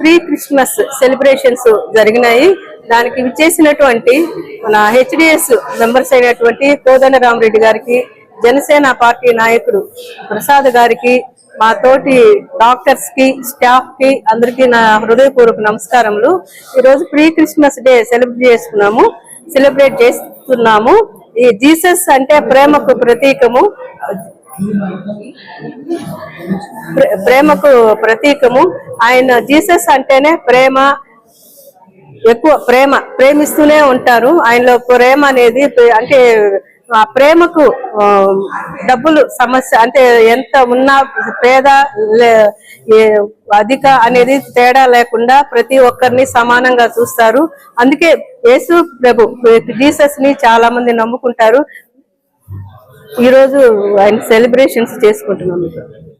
Pre Christmas celebrations జరిగినాయి. దానికి విచ్చేసినటువంటి మన హెచ్డిఎస్ మెంబర్స్ అయినటువంటి కోదండ రామరెడ్డి గారికి జనసేన పార్టీ నాయకుడు ప్రసాద్ గారికి మా తోటి డాక్టర్స్కి స్టాఫ్కి అందరికీ నా హృదయపూర్వక నమస్కారములు. ఈరోజు ప్రీ క్రిస్మస్ డే సెలబ్రేట్ చేసుకున్నాము సెలబ్రేట్ చేస్తున్నాము. ఈ జీసస్ అంటే ప్రేమకు ప్రతీకము. ప్రేమకు ప్రతీకము ఆయన జీసస్ అంటేనే ప్రేమ ఎక్కువ ప్రేమ ప్రేమిస్తూనే ఉంటారు ఆయనలో ప్రేమ అనేది అంటే ఆ ప్రేమకు డబ్బులు సమస్య అంటే ఎంత ఉన్నా పేద లే- అధిక అనేది తేడా లేకుండా ప్రతి ఒక్కరిని సమానంగా చూస్తారు అందుకే యేసు ప్రభు జీసస్ని చాలా మంది నమ్ముకుంటారు ఈ రోజు ఆయన సెలబ్రేషన్స్ చేసుకుంటున్నాం